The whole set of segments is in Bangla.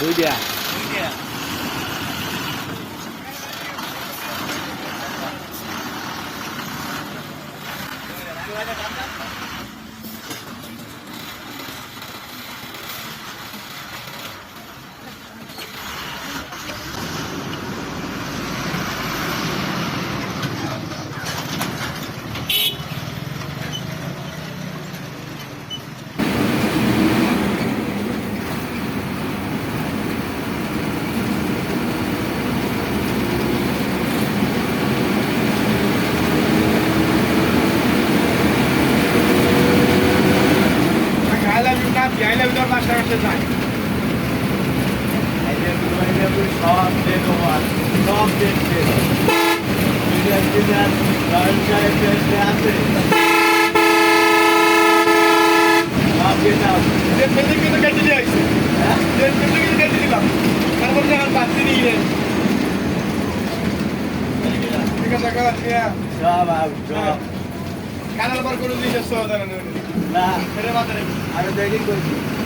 lưới bè Hãy subscribe বাচ্চি নিয়ে গেলেন ঠিক আছে কাকা ঠিক আছে সব সব কানাল বার করে দিয়েছে সো জানেন না আমি দেখি করছি সব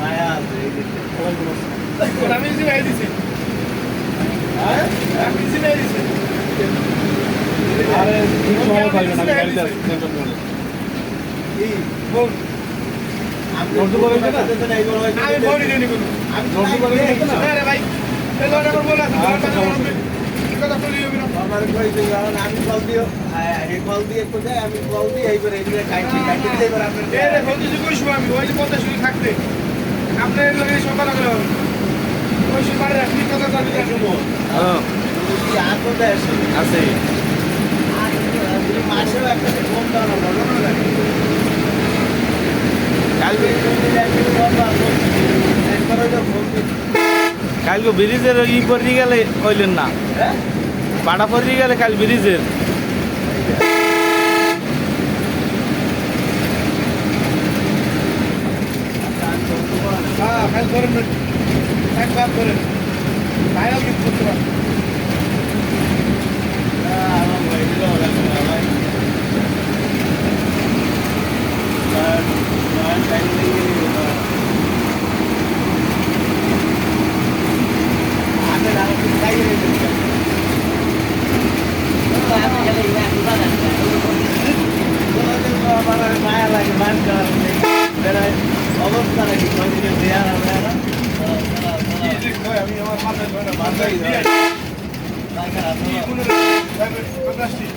মায়া আছে এই যে আমি জিমে দিছি? হ্যাঁ? আমি দিছি? আরে ঠিক সময় পাইবে না আমি গাড়িতে আছি বল। আপনার থাকতে আপনি এর লগে সকাল ওই সে বাড়ি রাখি কথা জানি না হ্যাঁ আছে আছে মাসেও একটা ফোন দাও না না লাগে কালকে একবার হয়তো ফোন দিই কালকে ব্রিজের ই পড়ি গেলে কইলেন না। হ্যাঁ? পাড়া পড়ি গেলে কাল ব্রিজের। হ্যাঁ কাল করেন একবার করেন ভাইরাল কিন্তু করতে পারেন আমার ভাই দিল ভাই আর নয় টাইম লেগে আগে না খাই লাগে মান করার অবস্থা নাকি কদিনের দেয়ার আমরা আমি আমার মাথায় ধরে মাথায় দিয়ে কোনো প্লাস্টিক